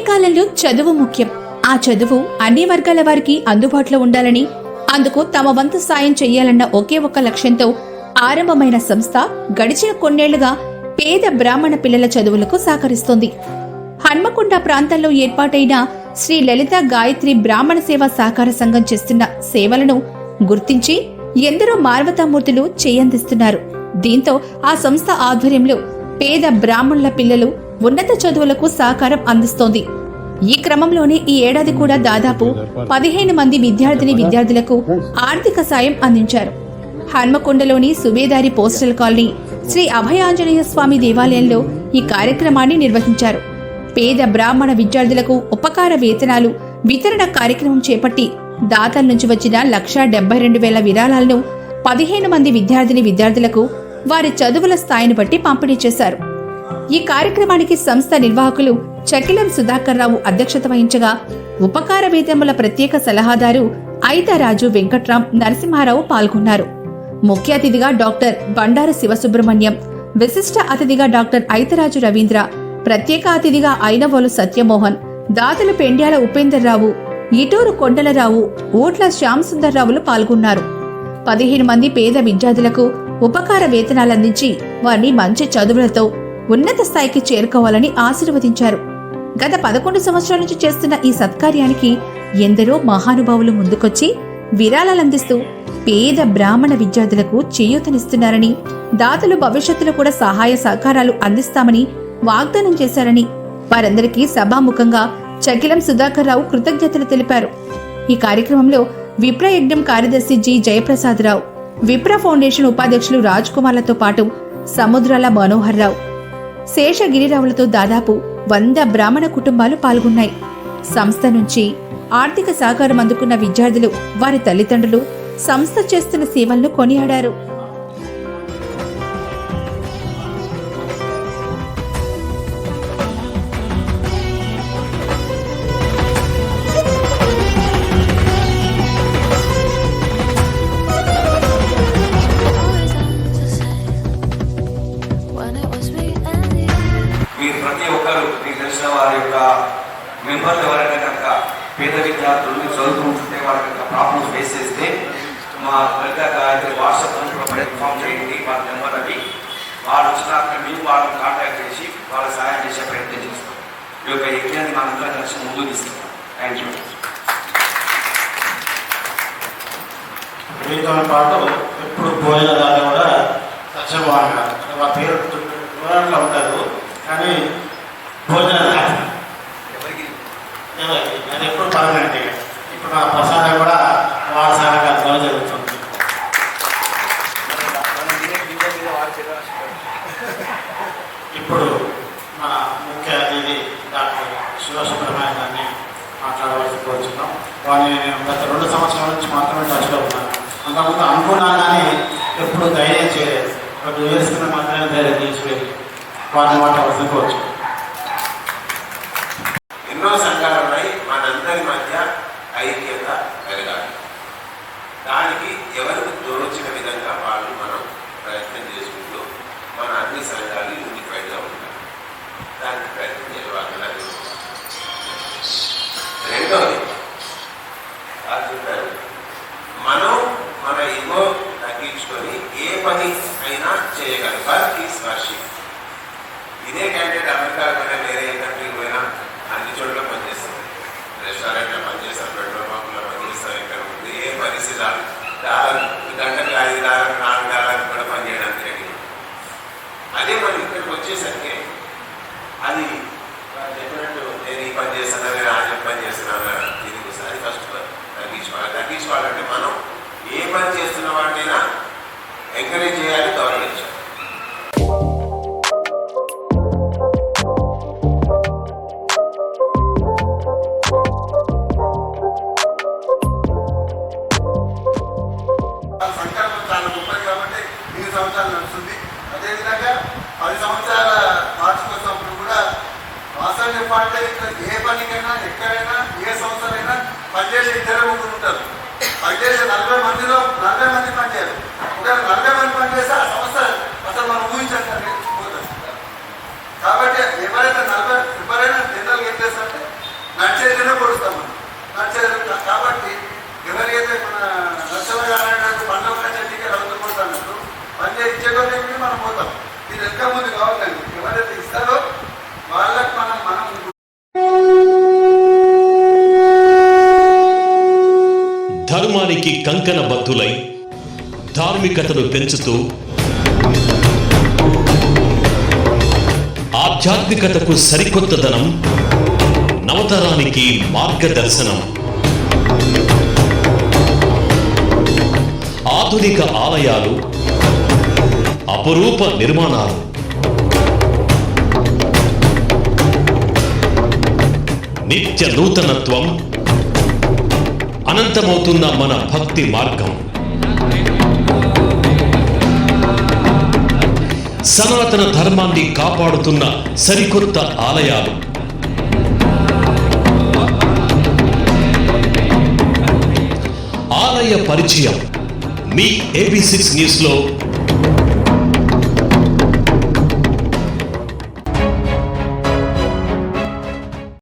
నేటి కాలంలో చదువు ముఖ్యం. ఆ చదువు అన్ని వర్గాల వారికి అందుబాటులో ఉండాలని అందుకు తమ వంతు సాయం చెయ్యాలన్న ఒకే ఒక్క లక్ష్యంతో ఆరంభమైన సంస్థ గడిచిన కొన్నేళ్ళుగా పేద బ్రాహ్మణ పిల్లల చదువులకు సహకరిస్తోంది. హన్మకొండ ప్రాంతంలో ఏర్పాటైన శ్రీ లలిత గాయత్రి బ్రాహ్మణ సేవా సహకార సంఘం చేస్తున్న సేవలను గుర్తించి ఎందరో మానవతామూర్తులు చేయందిస్తున్నారు. దీంతో ఆ సంస్థ ఆధ్వర్యంలో పేద బ్రాహ్మణుల పిల్లలు ఉన్నత చదువులకు సహకారం అందిస్తోంది. ఈ క్రమంలోనే ఈ ఏడాది కూడా దాదాపు పదిహేను మంది విద్యార్థిని విద్యార్థులకు ఆర్థిక సాయం అందించారు. హన్మకొండలోని సుబేదారి పోస్టల్ కాలనీ శ్రీ అభయాంజనేయ స్వామి దేవాలయంలో ఈ కార్యక్రమాన్ని నిర్వహించారు. పేద బ్రాహ్మణ విద్యార్థులకు ఉపకార వేతనాలు వితరణ కార్యక్రమం చేపట్టి దాతల నుంచి వచ్చిన లక్షా డెబ్బై రెండు వేల విరాళాలను పదిహేను మంది విద్యార్థిని విద్యార్థులకు వారి చదువుల స్థాయిని బట్టి పంపిణీ చేశారు. ఈ కార్యక్రమానికి సంస్థ నిర్వాహకులు చకిలం సుధాకర్ రావు అధ్యక్షత వహించగా ఉపకార వేతనముల ప్రత్యేక సలహాదారు ఐతరాజు వెంకట్రాం నరసింహారావు పాల్గొన్నారు. ముఖ్య అతిథిగా డాక్టర్ బండారు శివసుబ్రహ్మణ్యం విశిష్ట అతిథిగా డాక్టర్ ఐతరాజు రవీంద్ర ప్రత్యేక అతిథిగా ఐనవోలు సత్యమోహన్ దాతలు పెండ్యాల ఉపేందర్రావు ఇటూరు కొండలరావు ఊట్ల శ్యామసుందర్రావులు పాల్గొన్నారు. పదిహేను మంది పేద విద్యార్థులకు ఉపకార వేతనాలందించి వారిని మంచి చదువులతో ఉన్నత స్థాయికి చేరుకోవాలని ఆశీర్వదించారు. గత పదకొండు సంవత్సరాల నుంచి చేస్తున్న ఈ సత్కార్యానికి ఎందరో మహానుభావులు ముందుకొచ్చి విరాళాలందిస్తూ పేద బ్రాహ్మణ విద్యార్థులకు చేయూతనిస్తున్నారని దాతలు భవిష్యత్తులో కూడా సహాయ సహకారాలు అందిస్తామని వాగ్దానం చేశారని వారందరికీ సభాముఖంగా చకిలం సుధాకర్ రావు కృతజ్ఞతలు తెలిపారు. ఈ కార్యక్రమంలో విప్రయజ్ఞం కార్యదర్శి జి. జయప్రసాదరావు విప్ర ఫౌండేషన్ ఉపాధ్యక్షులు రాజ్ కుమార్లతో పాటు సముద్రాల మనోహర్ రావు శేషగిరిరావులతో దాదాపు వంద బ్రాహ్మణ కుటుంబాలు పాల్గొన్నాయి. సంస్థ నుంచి ఆర్థిక సహకారం అందుకున్న విద్యార్థులు వారి తల్లిదండ్రులు సంస్థ చేస్తున్న సేవలను కొనియాడారు. తెలిసిన వారి యొక్క మెంబర్లు ఎవరైనా కనుక పేద విద్యార్థులు చదువుకుంటుంటే వారి యొక్క ప్రాబ్లమ్స్ ఫేస్ చేస్తే మా లలిత గాయత్రి వాట్సాప్ కూడా ఇన్ఫామ్ చేయండి వారి నెంబర్ అవి వాళ్ళు వచ్చినాక మేము వాళ్ళని కాంటాక్ట్ చేసి వాళ్ళ సహాయం చేసే ప్రయత్నం చేస్తాం. ఈ యొక్క యజ్ఞాన్ని మనందరం కలిసి ముందుకు తీసుకుంటాం థ్యాంక్ యూ వీటితో పాటు ఎప్పుడు భోజనాలు కూడా సత్యభావన మా పేరు దూరంలో ఉంటారు. కానీ భోజనాలు ఎవరికి? అది ఎప్పుడు పర్మనెంట్ ఇప్పుడు నా ప్రసాదం కూడా వారి సహకారంలో జరుగుతుంది. ఇప్పుడు మన ముఖ్య అతిథి డాక్టర్ శివసుబ్రహ్మణ్యం గారిని మాట్లాడవలసి కోరుచున్నాం. వారిని నేను గత రెండు సంవత్సరాల నుంచి మాత్రమే టచ్లో ఉన్నాను. అంతకుముందు అనుకున్నాను కానీ ఎప్పుడు ధైర్యం చేయలేదు. ఒక కింద మాత్రమే ధైర్యం తీసిపోయి వారిని మాట్లాడవలసి కోరుచు ఎన్నో సంఘాలు ఉన్నాయి మనందరి మధ్య ఐక్యత ఏ పరిస్థితి గంటకు ఐదు దాదాపు నాలుగు దాదాపు కూడా పనిచేయడానికి అదే మనం ఇక్కడికి వచ్చేసరికి అదేవిధంగా పది సంవత్సరాల వార్షికోత్సవం కూడా వాస్తవం చెప్పాలంటే ఇక్కడ ఏ పనికైనా ఎక్కడైనా ఏ సంవత్సరమైనా పనిచేసే ఇద్దరు ముగ్గురు ఉంటారు. పనిచేసే నలభై మందిలో నలభై మంది ధర్మానికి కంకణ బద్దులై ధార్మికతను పెంచుతూ ఆధ్యాత్మికతకు సరికొత్తదనం నవతరానికి మార్గదర్శనం. ఆధునిక ఆలయాలు అపురూప నిర్మాణాలు. నిత్య నూతనత్వం అనంతమవుతున్న మన భక్తి మార్గం. సనాతన ధర్మాన్ని కాపాడుతున్న సరికొత్త ఆలయాలు. ఆలయ పరిచయం మీ ఏబీ సిక్స్ న్యూస్లో